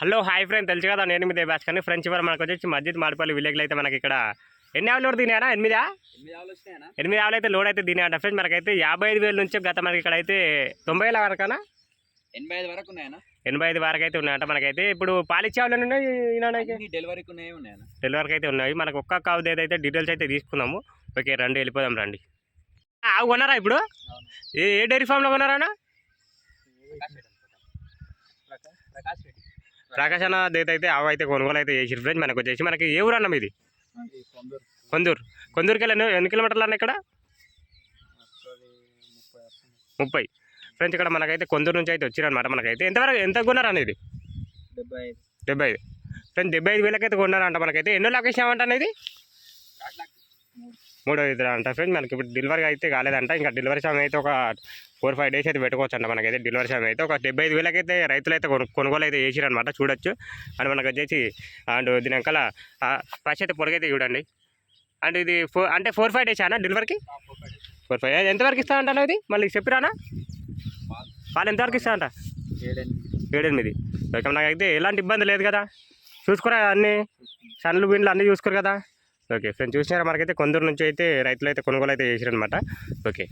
Hello hi friend. తెలుసు కదా నేను మీద బ్యాచ్ కానీ ఫ్రెండ్స్ ఇవ్వరు మనకు వచ్చేసి మస్జిద్ మాడిపల్లి విలేజ్లో అయితే మనకి ఇక్కడ ఎన్ని ఆవులు తినాయనా ఎనిమిదా? ఎనిమిది ఆవులు ఎనిమిది అయితే లోడ్ అయితే తినాయంట ఫ్రెండ్స్. మనకైతే యాభై ఐదు వేల నుంచి గత మనకి ఇక్కడ అయితే తొంభై వేల వరకనా? ఎనభై ఐదు వరకు ఉన్నాయనా ఎనభై ఐదు వరకు అయితే ఉన్నాయంట మనకైతే. ఇప్పుడు పాలిచ్చే ఆవులు ఉన్నాయి డెలివరీకి ఉన్నాయి ఉన్నాయనా డెలివరీకి అయితే ఉన్నాయి. మనకు ఒక్క కావు అయితే డీటెయిల్స్ అయితే తీసుకుందాము. ఓకే రండి వెళ్ళిపోదాం రండి. ఆవు కొన్నారా ఇప్పుడు? ఏ ఏ డైరీ ఫామ్లో కొన్నారా ప్రకాష్ రెడ్డి. ప్రకాశ్ అన్న అయితే ఆవు అయితే కొనుగోలు అయితే చేసి ఫ్రెండ్స్ మనకు వచ్చేసి మనకి ఏ ఊరు అన్న మీది కొందూరు. కొందూరుకి వెళ్ళి ఎన్ని- కిలోమీటర్లు అన్న ఇక్కడ? ముప్పై. ఫ్రెండ్స్ ఇక్కడ మనకైతే కొందూరు నుంచి అయితే వచ్చిరనమాట మనకైతే ఎంతవరకు ఎంత కొన్నారు అనేది డెబ్బై ఐదు. డెబ్బై ఐదు. ఫ్రెండ్స్ డెబ్బై ఐదు వేలకైతే కొన్నారంట మనకైతే. ఎన్నో లొకేషన్ ఏమంట అనేది మూడో ఇద్దరు అంట ఫ్రెండ్స్ మనకి ఇప్పుడు డెలివరీ అయితే కాలేదంట. ఇంకా డెలివరీ సమయం అయితే ఒక ఫోర్ ఫైవ్ డేస్ అయితే పెట్టుకోవచ్చు అంట మనకైతే డెలివరీ సమయం అయితే. ఒక డెబ్బై ఐదు వేలకైతే రైతులు అయితే కొను- కొనుగోలు అయితే చేసిరనమాట చూడొచ్చు. అండ్ మనకు వచ్చేసి అండ్ దీనికల ఫస్ట్ అయితే పొడగైతే చూడండి. అండ్ ఇది ఫోర్ అంటే ఫోర్ ఫైవ్ డేస్ అన్న డెలివరీకి ఫోర్ ఫైవ్ ఎంతవరకు ఇస్తా అంటాను ఇది? మళ్ళీ చెప్పిరానా? వాళ్ళు ఎంతవరకు ఇస్తా అంట ఏడెనిమిది. ఓకే నాకైతే ఎలాంటి ఇబ్బంది లేదు కదా. చూసుకోరా అన్నీ? సన్లు బిండ్లు అన్నీ చూసుకోరు కదా. ఓకే ఫ్రెండ్స్ చూసినారా? మనకైతే కొందరు నుంచి అయితే రైతులు అయితే కొనుగోలు అయితే చేసారనమాట ఓకే.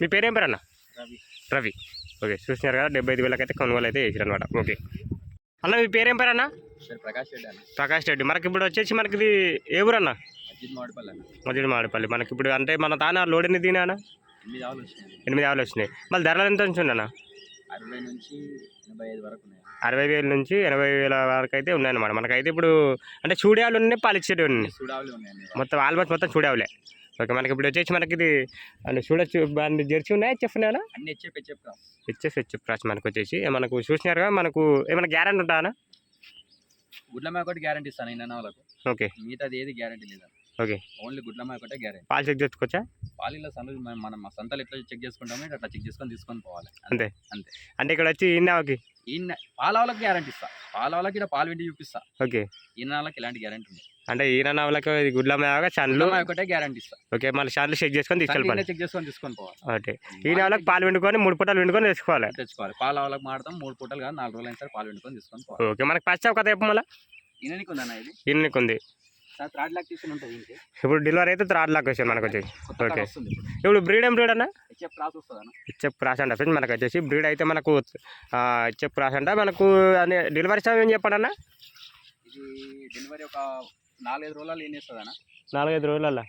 మీ పేరేం పేరు అన్న? రవి. రవి. ఓకే చూసినారు కదా డెబ్బై ఐదు వేలకైతే కొనుగోలు అయితే చేసారనమాట ఓకే. అన్న మీ పేరేం పేరు అన్న? సరే ప్రకాష్ రెడ్డి అన్న. ప్రకాష్ రెడ్డి. మనకి ఇప్పుడు వచ్చేసి మనకి ఇది ఏ ఊరు అన్న? మధ్యలో మాడిపల్లి మనకి ఇప్పుడు అంటే మన తాన లోడ్ ఎన్ని అన్న? ఎనిమిది ఆవులు వచ్చినాయి. మళ్ళీ ధరలు ఎంత నుంచి అన్న? అరవై నుంచి ఎనభై ఐదు వరకు ఉన్నాయి. అరవై వేల నుంచి ఎనభై వేల వరకు అయితే ఉన్నాయన్నమాట. మనకైతే ఇప్పుడు అంటే చూడేవాళ్ళు ఉన్నాయి ఉన్నాయి. సూడావులు ఉన్నాయి అన్ని మొత్తం ఆల్మోస్ట్ మొత్తం చూడేవాళ్ళే. ఓకే మనకి ఇప్పుడు వచ్చేసి మనకి ఇది అంటే చూడొచ్చు దాన్ని జెర్సీ ఉన్నాయా ఉన్నాయా అన్ని? హెచ్ఎఫ్ హెచ్ఎఫ్ హెచ్ఎఫ్ హెచ్ఎఫ్ రాసి మనకు వచ్చేసి. మనకు చూసినారుగా మనకు ఏమైనా గ్యారెంటీ ఉంటానా గుడ్ల మేక ఒకటి గ్యారంటీ ఇస్తాను ఇన్న వాళ్ళకు. ఓకే. మిగతాది ఏది గ్యారంటీ లేదా ఓకే. ఓన్లీ గుడ్ల మేక ఒకటే గ్యారంటీ. పాలు చెక్ చేసుకోవచ్చా? పాలిలో సన్ను మనం మనం మా సంతలు ఎట్లా చెక్ చేసుకుంటామో అట్లా చెక్ చేసుకొని తీసుకొని పోవాలి. అంతే. అంతే. అంటే ఇక్కడ వచ్చి ఈయన పాల వాళ్ళకి గ్యారంటీ ఇస్తా. పాల వాళ్ళకి ఇక్కడ పాలు విండి చూపిస్తా. ఓకే. ఈయన వాళ్ళకి ఎలాంటి గ్యారంటీ ఉంది అంటే ఈయన వాళ్ళకి ఇది గుడ్ల మేగా చన్లు గుడ్ల మేక ఒకటే గ్యారంటీ ఇస్తా. ఓకే మళ్ళీ షాన్లు చెక్ చేసుకొని తీసుకెళ్ళిపోవాలి చెక్ చేసుకొని తీసుకొని పోవాలి. ఓకే. వాళ్ళకి పాలు వండుకొని మూడు పూటలు వండుకొని తెచ్చుకోవాలి. తెచ్చుకోవాలి. పాల వాళ్ళకి మాడతాం మూడు పూటలు కాదు నాలుగు రోజులు అయిన సరే పాలు వండుకొని తీసుకొని పోవాలి. ఓకే మనకి ఫస్ట్ కథ చెప్పు మళ్ళీ. ఈయనకి ఉందన్న ఇది? ఈయనకి ఉంది థర్డ్ లాక్టేషన్ ఉంటుంది ఇంకే ఇప్పుడు డెలివరీ అయితే థర్డ్ లాక్ వచ్చేది మనకు వచ్చేసి. ఓకే. ఇప్పుడు. బ్రీడ్ ఏం బ్రీడ్ అన్న? హెచ్ఎఫ్ క్రాస్ వస్తుంది అన్న హెచ్ఎఫ్ క్రాస్ అంట ఫ్రెండ్స్ మనకు వచ్చేసి. బ్రీడ్ అయితే మనకు హెచ్ఎఫ్ క్రాస్ అంట. మనకు అనే డెలివరీ సమయం ఏం చెప్పండి అన్న ఇది డెలివరీ ఒక నాలుగైదు రోజులు ఏం చేస్తుంది అన్న నాలుగైదు రోజులలో.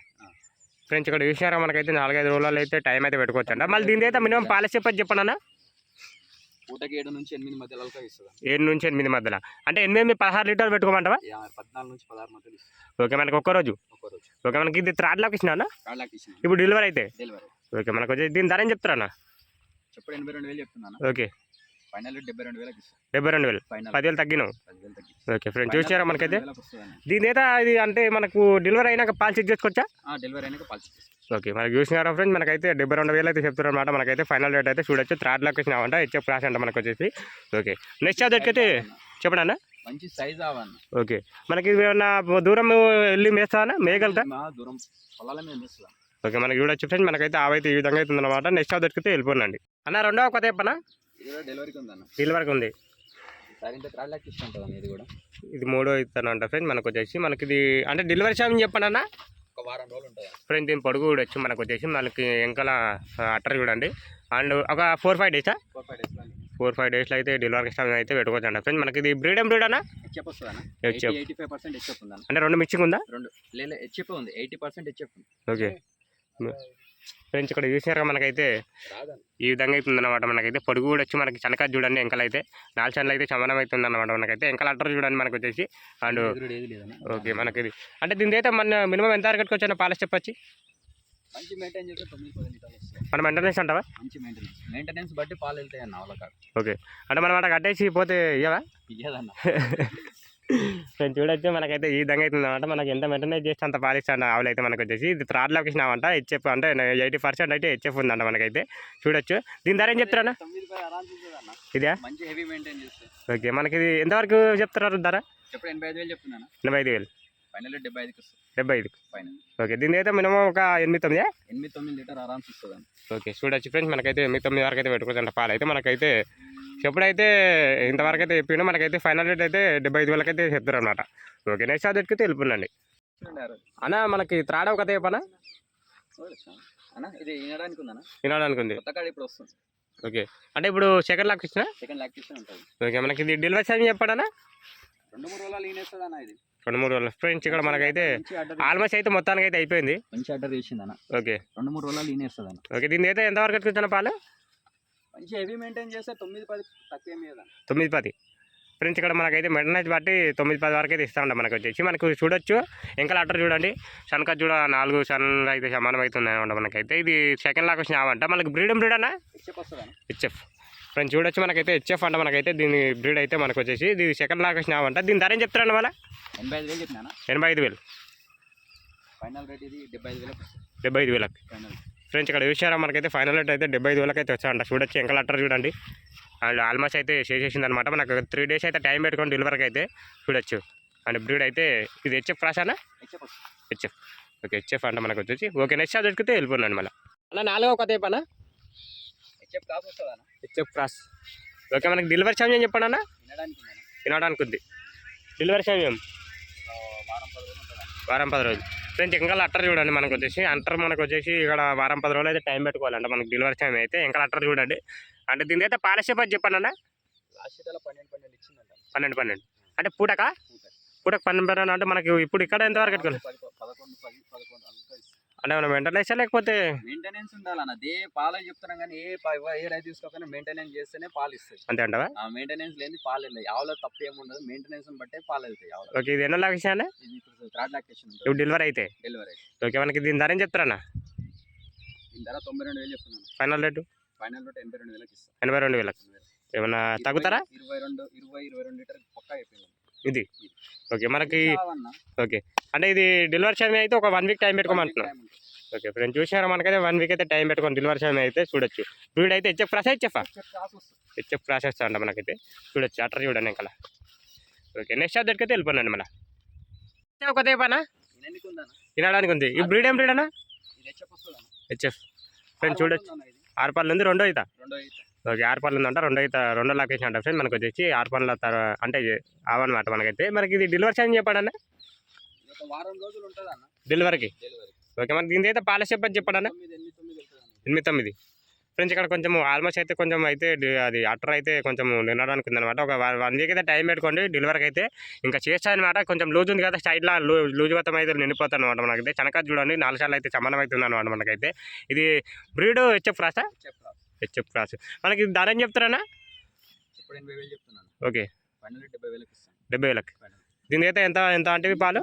ఫ్రెండ్స్ ఇక్కడ చూసినారా మనకైతే నాలుగైదు రోజులలో అయితే టైం అయితే పెట్టుకోవచ్చు అంట మళ్ళీ దీని అయితే మినిమం పాలసీ చెప్పండి అన్న పూటకి ఏడు నుంచి ఎనిమిది మధ్యలో ఇస్తుంది ఏడు నుంచి ఎనిమిది మధ్యలో. అంటే ఎనిమిది పదహారు లీటర్లు పెట్టుకోమంటావా? పద్నాలుగు నుంచి పదహారు మధ్యలో ఓకే మనకి ఒక్కరోజు ఒక రోజు. ఓకే మనకి ఇది థర్డ్ లాక్ ఇచ్చిన. ఇప్పుడు డెలివరీ అయితే? డెలివరీ ఓకే మనకు దీని ధర ఏం చెప్తారా చెప్పుడు ఎనభై రెండు వేలు చెప్తున్నాను ఓకే. ఫైనల్ డెబ్బై రెండు వేలకు ఇస్తాను డెబ్బై రెండు వేలు. పదివేలు తగ్గినావు? ఓకే ఫ్రెండ్స్ చూసారా మనకైతే? దీని అయితే ఇది అంటే మనకు డెలివరీ అయినాక పాలు చెక్ చేసుకోవచ్చా? డెలివరీ అయినాక పాలు ఓకే మనకి చూసినారా ఫ్రెండ్స్ మనకైతే డెబ్బై రెండు వేలు అయితే చెప్తున్నారు అనమాట మనకైతే ఫైనల్ రేట్ అయితే చూడొచ్చు. థర్డ్ లొకేషన్ అవంట హెచ్ఎఫ్ క్లాస్ అంట మనకు వచ్చేసి. ఓకే నెక్స్ట్ అదొకటి అయితే చెప్పండి అన్న? మంచి సైజ్ అవన్న ఓకే మనకి ఏమన్నా దూరం వెళ్ళి మేస్తానా మేయగలుగుతా మా దూరం పొలాల మీద మేస్తున్నాం ఓకే మనకి చూడొచ్చు ఫ్రెండ్స్ మనకైతే ఆవైతే ఈ విధంగా అవుతుంది అనమాట నెక్స్ట్ అది దొరికితే వెళ్ళిపోనండి అన్న రెండవ కొత్త చెప్పనా? డెలివరీకి ఉంది ఇది మూడో ఇస్తానంట ఫ్రెండ్ మనకు వచ్చేసి మనకి ఇది అంటే డెలివరీ సమయం చెప్పండి అన్న. ఒక వారం రోజులు ఉంటుంది? ఫ్రెండ్ దీని పొడుగు కూడా వచ్చి మనకు వచ్చేసి మనకి వెనకాల అట్టర్ చూడండి. అండ్ ఒక ఫోర్ ఫైవ్ డేసా ఫోర్ ఫైవ్ డేస్లో ఫోర్ ఫైవ్ డేస్లో అయితే డెలివరీ సమయం అయితే పెట్టుకోవచ్చు అంట ఫ్రెండ్ మనకి ఇది బ్రీడ్ ఏం బ్రీడ్ అన్న? అంటే రెండు మిక్సింగ్ ఉందా? రెండు లేదు హెచ్ఎఫ్ ఉంది. Eighty percent HF okay friends ఇక్కడ చూసినారుగా మనకైతే? ఈ విధంగా అవుతుంది అనమాట మనకైతే. పొడుగు కూడా వచ్చి మనకి చనక చూడండి ఎంకలు అయితే నాలుగు చనలు అయితే సమానం అవుతుంది అనమాట మనకైతే. ఎంకల అట్టర్ చూడండి మనకు వచ్చేసి అండ్ ఓకే మనకి ఇది అంటే దీని అయితే మన మినిమం ఎంత వరకు వచ్చాను పాల స్టెప్ వచ్చి? మనం మెయింటెనెన్స్ అంటావా? మెయింటెనెన్స్ బట్టి పాలు వెళ్తాయి అన్న ఓకే. అంటే మనం అక్కడ కట్టేసి పోతే ఇవ్వవా నేను చూడొచ్చు. మనకైతే ఈ విధంగా అవుతుంది అనమాట మనకి ఎంత మెయింటెనెన్స్ చేస్తే అంత పాలిస్తాను ఆవులు అయితే మనకు వచ్చేసి ఇది థర్డ్ లొకేషన్ అవంట హెచ్ఎఫ్ అంటే ఎయిటీ పర్సెంట్ అయితే హెచ్ఎఫ్ ఉందంట మనకైతే. చూడొచ్చు. దీని ధర ఏం చెప్తారా ఇదా? మంచి హెవీ మెయింటైన్ చేస్తే ఓకే మనకి ఇది ఎంతవరకు చెప్తారు ధర? ఎనభై ఐదు వేలు. ఫైనల్ డెబ్బై ఐదుకి డెబ్బై ఐదు ఫైనల్. ఓకే దీని అయితే మినిమం ఒక ఎనిమిది తొమ్మిది ఎనిమిది తొమ్మిది లీటర్ ఆరామ్స్ ఇస్తుందండి. ఓకే చూడొచ్చు ఫ్రెండ్స్ మనకైతే ఎనిమిది తొమ్మిది వరకు అయితే పెట్టుకోవచ్చు పాలు. అయితే మనకైతే ఎప్పుడైతే ఇంతవరకు అయితే చెప్పిండో మనకైతే ఫైనల్ రేట్ అయితే డెబ్బై ఐదు వేలకైతే చెప్తారు అనమాట ఓకే నెక్స్ట్ అయితే వెళ్ళిపోండి అన్న మనకి త్రాడ ఒక చెప్పనా ఇది వినడానికి ఉందన్న? వినడానికి ఉంది. కొత్త కాడ ఇప్పుడు వస్తుంది. ఓకే అంటే ఇప్పుడు సెకండ్ లాక్ ఇచ్చిన? సెకండ్ లాక్టేషన్ ఉంటుంది ఓకే మనకి ఇది డెలివరీ టైం చెప్పాడనా రెండు మూడు రోజులు ఇది. రెండు మూడు రోజులు. ఫ్రెండ్స్ ఇక్కడ మనకైతే ఆల్మోస్ట్ అయితే మొత్తానికి అయితే అయిపోయింది. మంచి ఆర్డర్ చేసింది అన్న ఓకే రెండు మూడు రోజులు ఈనేస్తుంది అన్న. ఓకే దీని అయితే ఎంతవరకు ఎత్తుకుతున్న పాలు? మంచి హెవీ మెయింటైన్ చేస్తే తొమ్మిది పది తక్కువ తొమ్మిది పది. ఫ్రెండ్స్ ఇక్కడ మనకైతే మెడనైజ్ బట్టి తొమ్మిది పది వరకు అయితే ఇస్తా ఉంటాం మనకు వచ్చేసి. మనకు చూడొచ్చు. ఇంకా లెటర్ చూడండి. శనక చూడ నాలుగు సన్లు అయితే సమానం అవుతున్నాయి అనమాట మనకైతే. ఇది సెకండ్ లాక్ వచ్చిన ఆవంట మనకి బ్రీడ్ బ్రీడ్ అన్న? హెచ్ఎఫ్ ఫ్రెండ్స్ చూడొచ్చు మనకైతే హెచ్ఎఫ్ అంట మనకైతే దీని బ్రీడ్ అయితే మనకు వచ్చేసి ఇది సెకండ్ లాక్ వచ్చిన ఆవంట దీని ధర ఏం చెప్తారండి వాళ్ళ ఎనభై ఐదు వేలు ఎనభై ఐదు వేలు. ఫైనల్ రేట్ ఇది డెబ్బై ఐదు వేలకు వస్తుంది. డెబ్బై ఐదు వేలకు. ఫైనల్ ఫ్రెండ్స్ ఇక్కడ చూసారా మనకైతే ఫైనల్ రేట్ అయితే డెబ్బై ఐదు వేలకి అయితే వచ్చాయంట. చూడొచ్చు ఇంకా లెటర్ చూడండి. అండ్ ఆల్మోస్ట్ అయితే చేసేసింది అనమాట మనకు త్రీ డేస్ అయితే టైం పెట్టుకొని డెలివరీకి అయితే చూడొచ్చు. అండ్ బ్రీడ్ అయితే ఇది హెచ్ఎఫ్ ప్రాసానా హెచ్ఎఫ్ ఓకే హెచ్ఎఫ్ అంటే మనకు వచ్చేసి. ఓకే నెక్స్ట్ చార్జ్ దొరికితే వెళ్ళిపోయినాను మళ్ళీ. అలా నాలుగో కొత్త చెప్పానా హెచ్ఎఫ్ వస్తుంది క్రాస్. ఓకే మనకి డెలివరీ సమయం చెప్పండి అన్న. తినడానికి ఉంది డెలివరీ సమయం? ఆ, వారం పది రోజులు ఫ్రెండ్స్ ఇంకా అట్టర్ చూడండి మనకు వచ్చేసి. అంటర్ మనకు వచ్చేసి ఇక్కడ వారం పది రోజులు అయితే టైం పెట్టుకోవాలంట మనకి డెలివరీ టైం అయితే. ఇంకా అట్టర్ చూడండి. అంటే దీని అయితే పాలసీ పది చెప్పండి అన్న. పన్నెండు పన్నెండు అంటే పూటక? పూట. పూటకు పన్నెండు పన్నెండు అంటే మనకి ఇప్పుడు ఇక్కడ ఎంతవరకు పెట్టుకోవాలి అంటే మనం ఇస్తా లేకపోతే? మెయింటెనెన్స్ ఉండాలన్న. దే పాలు చెప్తున్నాం కానీ ఏ పా- ఏ రైతు తీసుకోకపోయినా మెయింటెనెన్స్ చేస్తేనే పాలు ఇస్తాయి. అంతే అంటావా? ఆ మెయింటెనెన్స్ లేని పాలు వెళ్ళాయి ఆవులో తప్పు ఏముండదు మెయింటెనెన్స్ బట్టే పాలు వెళ్తాయి ఆవులో ఓకే ఇది ఎన్నో లాక్ ఇచ్చాను ఇది ఇప్పుడు థర్డ్ లాక్టేషన్ ఇప్పుడు డెలివరీ అయితే? డెలివరీ ఓకే మనకి దీని ధర ఏం చెప్తారన్న దీని ధర తొంభై రెండు వేలు చెప్తున్నాను. ఫైనల్ రేటు ఫైనల్ రేట్ ఎనభై రెండు వేలకు ఇస్తాను ఎనభై రెండు వేలకు. ఏమన్నా తగ్గుతారా? ఇరవై రెండు ఇరవై ఇరవై రెండు లీటర్ పక్కా అయిపోయింది ఇది. ఓకే మనకి ఓకే. అంటే ఇది డెలివరీ సమయం అయితే ఒక వన్ వీక్ టైం పెట్టుకోమంటున్నాం ఓకే ఫ్రెండ్స్ చూసారా మనకైతే వన్ వీక్ అయితే టైం పెట్టుకొని డెలివరీ సమయం అయితే చూడొచ్చు. బ్రీడ్ అయితే HF process HF? HF process అంట మనకైతే? చూడొచ్చు అట్టర్ చూడండి ఇంకా. ఓకే నెక్స్ట్ అద్దెకి అయితే వెళ్ళిపోయినండి మన ఒక దేపానా ఎన్ని ఉందన్న తినడానికి ఉంది. ఈ బ్రీడ్ ఏం బ్రీడ్ అన్న? హెచ్ఎఫ్ ఫ్రెండ్స్ చూడొచ్చు. ఆరు పళ్ళు ఉంది రెండో అవుతా రెండో ఈత ఓకే ఆరు పళ్ళు ఉందంట. రెండో అయితే రెండో లొకేషన్ అంట ఫ్రెండ్. మనకు వచ్చేసి ఆరు పళ్ళ తర్వాత అంటే అవన్నమాట మనకైతే. మనకి ఇది డెలివరీ సమయం చెప్పాడన్న? డెలివరీకి? డెలివరీ ఓకే మనకి దీని అయితే పాలసీ చెప్పని చెప్పాడన్న? ఎనిమిది తొమ్మిది ఫ్రెండ్స్ ఇక్కడ కొంచెం ఆల్మోస్ట్ అయితే కొంచెం అయితే అది అటర్ అయితే కొంచెం నిన్నడానికి ఉందన్నమాట ఒక వన్ వీక్ అయితే టైం పెట్టుకోండి డెలివరీకి అయితే. ఇంకా చేస్తా అనమాట కొంచెం లూజ్ ఉంది కదా సైడ్లో లూ లూజ్ మొత్తం అయితే నిండిపోతాను అనమాట మనకైతే. చనక చూడండి నాలుగు సార్లు అయితే సమానం అవుతుంది అనమాట మనకైతే. ఇది బ్రీడ్ హెచ్ఎఫ్ క్రాసా హెచ్ఎఫ్ క్రాస్ మనకి ధర ఏం చెప్తారన్నా? ఇప్పుడు ఎనభై వేలు చెప్తున్నాను. ఓకే. ఫైనల్ డెబ్బై వేలకు ఇస్తాను. డెబ్బై వేలకు. ఫైనల్. దీనికి అయితే ఎంత ఎంత అంటే పాలు?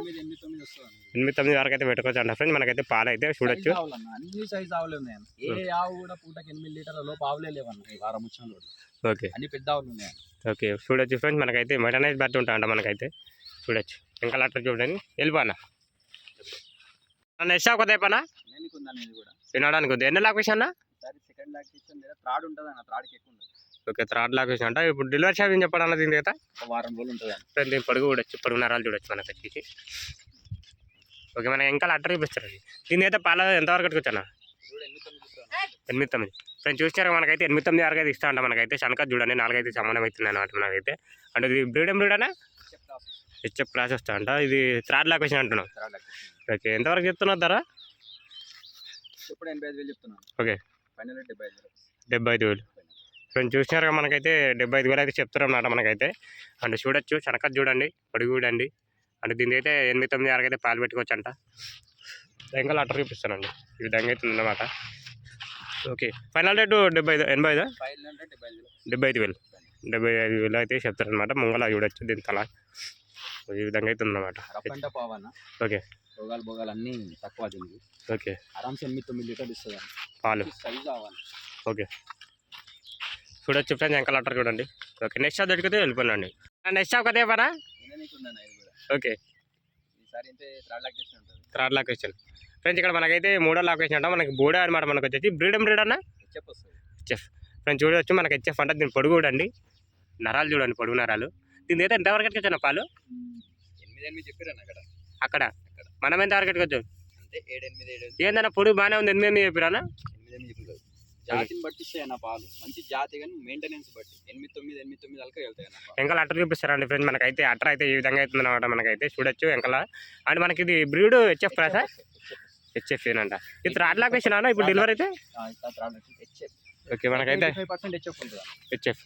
ఎనిమిది తొమ్మిది వరకు అయితే పెట్టుకోవచ్చు అంట ఫ్రెండ్స్. మనకైతే పాలు అయితే చూడొచ్చు. సైజ్ ఆవులన్న అన్ని. సైజ్ ఆవులు ఉన్నాయి ఏ ఆవు కూడా పూటకి ఎనిమిది లీటర్ల లోపు ఆవులే లేవన్న ఈ వారం వచ్చిన రోజు ఓకే. అన్ని పెద్ద ఆవులు ఉన్నాయి ఓకే. చూడొచ్చు ఫ్రెండ్స్. మనకైతే మెటనైజ్ బట్టి ఉంటా అంట మనకైతే. చూడొచ్చు. ఇంకా అట్లా చూడండి. వెళ్ళిపోనా నెక్స్ట్ ఒక దేపనా ఉంది ఎన్ని లాక్ అన్న? ఈసారి సెకండ్ లాక్ ఇచ్చాను లేదా థర్డ్ ఉంటుంది అన్న థర్డ్కి ఎక్కువ ఉండదు ఓకే థర్డ్ లాక్ అంట ఇప్పుడు డెలివరీ ఛార్జ్ ఏం చెప్పాలన్న దీని కదా వారం రోజులు ఉంటుంది అన్న. ఫ్రెండ్ దీని పొడుగు చూడొచ్చు పొడుగు నరాలు చూడొచ్చు మనకి వచ్చేసి ఓకే మనకి ఇంకా అట్టర్ చూపిస్తారు అది. దీని అయితే పాల ఎంతవరకు ఇప్పుడు ఎనిమిది తొమ్మిది. ఫ్రెండ్స్ చూసారా మనకైతే ఎనిమిది తొమ్మిది వరకు అయితే ఇస్తా అంట మనకైతే. శనక చూడండి నాలుగైతే సమానం అవుతుంది అనమాట మనకైతే. అంటే ఇది బ్రీడ్ ఏం బ్రీడ్ అన్న? చెప్ కాపు హెచ్ఎఫ్ క్లాస్ వస్తా అంట ఇది థర్డ్ లాక్ వచ్చిన అంటున్నావు థర్డ్ లాక్ ఓకే ఎంతవరకు చెప్తున్నావు ధర? ఇప్పుడు ఎనభై ఐదు వేలు చెప్తున్నాను. ఓకే. డెబ్బై ఐదు వేలు. ఫ్రెండ్స్ చూసినారుగా మనకైతే డెబ్బై ఐదు వేలు అయితే చెప్తారు అన్నమాట మనకైతే. అంటే చూడొచ్చు శనకత్ చూడండి పొడుగు చూడండి. అంటే దీని అయితే ఎనిమిది తొమ్మిది వరకు అయితే పాలు పెట్టుకోవచ్చు అంట ఇంకా లెటర్ చూపిస్తానండి. ఈ విధంగా అయితే ఉందన్నమాట. ఓకే ఫైనల్ రేటు డెబ్బై ఐదు ఎనభై ఐదు? ఫైవ్ హండ్రెడ్ డెబ్బై ఐదు వేలు. డెబ్బై ఐదు వేలు. డెబ్బై ఐదు వేలు అయితే చెప్తారనమాట ముంగల చూడొచ్చు దీని తల. ఈ విధంగా అయితే ఉందన్నమాట. ఓకే. భోగాలు భోగాలు అన్నీ తక్కువ దీనికి ఓకే. ఆరామ్స్ ఎనిమిది తొమ్మిది లీటర్లు ఇస్తుంది పాలు. సైజ్ అవ్వాలి చూడొచ్చు ఫ్రెండ్స్ ఇంకా లెటర్ చూడండి. ఓకే నెక్స్ట్ షాప్ దొరికితే వెళ్ళిపోయినండి నెక్స్ట్ షాప్ కదే పరా? ఓకే. థర్డ్ లొకేషన్ ఫ్రెండ్స్ ఇక్కడ మనకైతే మూడో లొకేషన్ అంట. మనకి బోడే అనమాట మనకు వచ్చేసి. బ్రీడమ్ బ్రీడ్ అన్న? హెచ్ఎఫ్ వస్తుంది. ఫ్రెండ్స్ చూడవచ్చు మనకి హెచ్ఎఫ్ అంటే. దీని పొడుగు చూడండి. నరాలు చూడండి పొడుగు నరాలు. దీని అయితే ఎంతవరకు ఎట్టుకొచ్చాను పాలు? ఎనిమిది ఎనిమిది చెప్పారన్న అక్కడ. అక్కడ? మనం ఎంత అంటే ఏడు ఎనిమిది ఏడు ఏందన్నా పొడుగు బాగానే ఉంది ఎనిమిది ఎనిమిది చెప్పిరానా ఎనిమిది ఎనిమిది చెప్పారు జాతిని బట్టి ఇస్తాయి అన్న పాలు. మంచి జాతి కానీ మెయింటెనెన్స్ బట్టి. ఎనిమిది తొమ్మిది ఎనిమిది తొమ్మిది వెళ్తాయి పాలు. అట్టర్ చూపిస్తారండి ఫ్రెండ్స్ మనకైతే. అట్టర్ అయితే ఈ విధంగా అవుతుంది అనమాట మనకైతే. చూడొచ్చు వెంకల. అండ్ మనకి ఇది బ్రీడ్ హెచ్ఎఫ్ ప్రాసా హెచ్ఎఫ్ ఏనంట ఇది లొకేషన్ అన్న? ఇప్పుడు డెలివరీ అయితే? ఓకే మనకైతే హెచ్ఎఫ్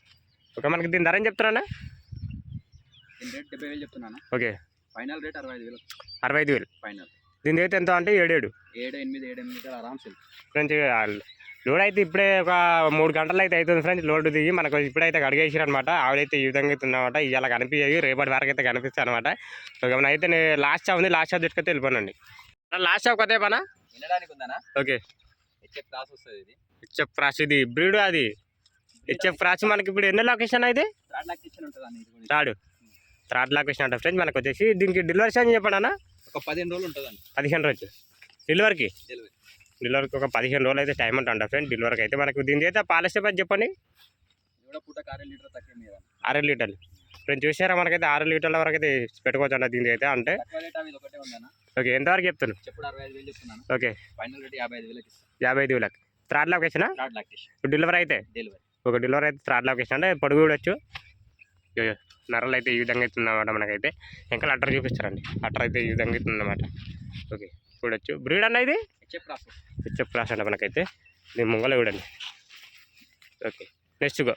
ఓకే మనకి దీని ధర ఏం చెప్తారన్నా? దీని రేట్ డెబ్బై వేలు చెప్తున్నాను? ఓకే. ఫైనల్ రేట్ అరవై ఐదు వేలు. అరవై ఐదు వేలు. ఫైనల్ దీని అయితే ఎంత అంటే ఏడేడు. ఏడు ఎనిమిది ఏడు ఎనిమిది ఫ్రెండ్స్ లోడ్ అయితే ఇప్పుడే ఒక మూడు గంటలు అయితే అవుతుంది ఫ్రెండ్స్ లోడ్ దిగి మనకు ఇప్పుడైతే అడిగేసారు అనమాట ఆవిడైతే ఈ విధంగా అవుతుందన్నమాట. ఇవాళ కనిపించేవి రేపటి వరకు అయితే కనిపిస్తాయి అనమాట అయితే నేను లాస్ట్ షాప్ ఉంది లాస్ట్ షాప్ తీసుకొస్తే వెళ్ళిపోనండి. లాస్ట్ షాప్ కొత్త పనా వినడానికి ఉందనా ఓకే. హెచ్ఎఫ్ వస్తుంది ఇది. హెచ్ఎఫ్ క్రాస్ ఇది బ్రీడ్ అది. హెచ్ఎఫ్ క్రాస్ మనకి ఇప్పుడు ఎన్నో లొకేషన్ అయితే థర్డ్ ఉంటుంది. థర్డ్ థర్డ్ లొకేషన్ అంట ఫ్రెండ్స్ మనకు వచ్చేసి దీనికి డెలివరీ ఛార్జ్ చెప్పండి అన్న? ఒక పదిహేను రోజులు ఉంటుంది అన్న పదిహేను రోజు డెలివరీకి? డెలివరీ. డెలివరీకి ఒక పదిహేను రోజులు అయితే టైం ఉంటుంది ఫ్రెండ్ డెలివరీకి అయితే మనకు దీని అయితే పాలసీ పది చెప్పండి. ఆరు లీటర్లు. ఫ్రెండ్స్ చూసారా మనకైతే ఆరు లీటర్ల వరకు అయితే పెట్టుకోవచ్చు అంట దీనికి అయితే అంటే. ఓకే ఎంతవరకు చెప్తున్నాను. ఓకే. యాభై ఐదు వేలకి థర్డ్ లొకేషన్ లాక్ ఇప్పుడు డెలివరీ అయితే? డెలివరీ. ఒక డెలివరీ అయితే థర్డ్ లొకేషన్ అంటే పొడుగు చూడొచ్చు నరలు అయితే ఈ విధంగా అవుతుంది అన్నమాట మనకైతే. ఇంకా అట్టర్ చూపిస్తారండి. అట్టర్ అయితే ఈ విధంగా అవుతుంది అన్నమాట ఓకే చూడొచ్చు. బ్రీడ్ అన్న ఇది? హెచ్ఎఫ్ రాసండి మనకైతే. దీని ముంగల చూడండి ఓకే నెక్స్ట్ గో.